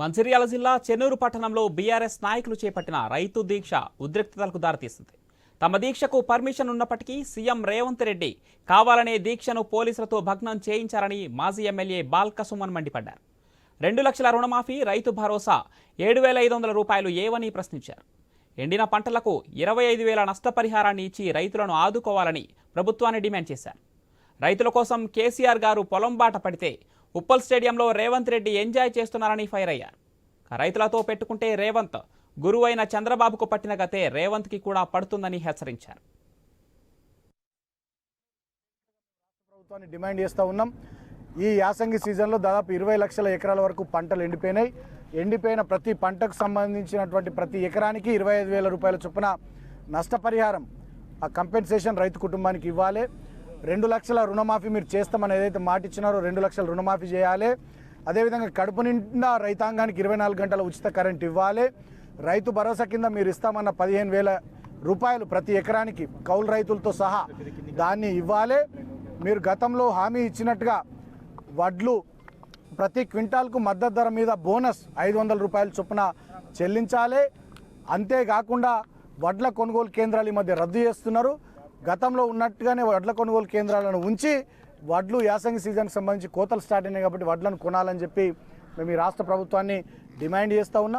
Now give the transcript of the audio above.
మంచిర్యాల జిల్లా చెన్నూరు పట్టణంలో బీఆర్ఎస్ నాయకులు చేపట్టిన రైతు దీక్ష ఉద్రిక్తతలకు దారితీసింది. తమ దీక్షకు పర్మిషన్ ఉన్నప్పటికీ సీఎం రేవంత్ రెడ్డి కావాలనే దీక్షను పోలీసులతో భగ్నం చేయించారని మాజీ ఎమ్మెల్యే బాల్క సుమన్ మండిపడ్డారు. రెండు లక్షల రుణమాఫీ రైతు భరోసా ఏడు వేల ఐదు వందల రూపాయలు ఏవని ప్రశ్నించారు. ఎండిన పంటలకు ఇరవై ఐదు వేల నష్టపరిహారాన్ని ఇచ్చి రైతులను ఆదుకోవాలని ప్రభుత్వాన్ని డిమాండ్ చేశారు. రైతుల కోసం కేసీఆర్ గారు పొలం బాట పడితే ఉప్పల్ స్టేడియంలో రేవంత్ రెడ్డి ఎంజాయ్ చేస్తున్నారని ఫైర్ అయ్యారు. రైతులతో పెట్టుకుంటే రేవంత్ గురువైన చంద్రబాబుకు పట్టిన గతే రేవంత్కి కూడా పడుతుందని హెచ్చరించారు. ప్రభుత్వాన్ని డిమాండ్ చేస్తూ ఉన్నాం. ఈ యాసంగి సీజన్లో దాదాపు ఇరవై లక్షల ఎకరాల వరకు పంటలు ఎండిపోయినాయి. ఎండిపోయిన ప్రతి పంటకు సంబంధించినటువంటి ప్రతి ఎకరానికి ఇరవై ఐదు వేల రూపాయల చొప్పున నష్టపరిహారం ఆ కంపెన్సేషన్ రైతు కుటుంబానికి ఇవ్వాలి. రెండు లక్షల రుణమాఫీ మీరు చేస్తామని ఏదైతే మాట ఇచ్చినారో రెండు లక్షల రుణమాఫీ చేయాలి. అదేవిధంగా కడుపు నిండా రైతాంగానికి ఇరవై నాలుగు గంటల ఉచిత కరెంట్ ఇవ్వాలి. రైతు భరోసా కింద మీరు ఇస్తామన్న పదిహేను వేల రూపాయలు ప్రతి ఎకరానికి కౌలు రైతులతో సహా దాన్ని ఇవ్వాలి. మీరు గతంలో హామీ ఇచ్చినట్టుగా వడ్లు ప్రతి క్వింటాల్కు మద్దతు ధర మీద బోనస్ ఐదు వందల రూపాయల చొప్పున చెల్లించాలి. అంతేకాకుండా వడ్ల కొనుగోలు కేంద్రాలు ఈ మధ్య రద్దు చేస్తున్నారు. గతంలో ఉన్నట్టుగానే వడ్ల కొనుగోలు కేంద్రాలను ఉంచి వడ్లు యాసంగి సీజన్కి సంబంధించి కోతలు స్టార్ట్ అయినాయి కాబట్టి వడ్లను కొనాలని చెప్పి మేము ఈ రాష్ట్ర ప్రభుత్వాన్ని డిమాండ్ చేస్తూ ఉన్నాం.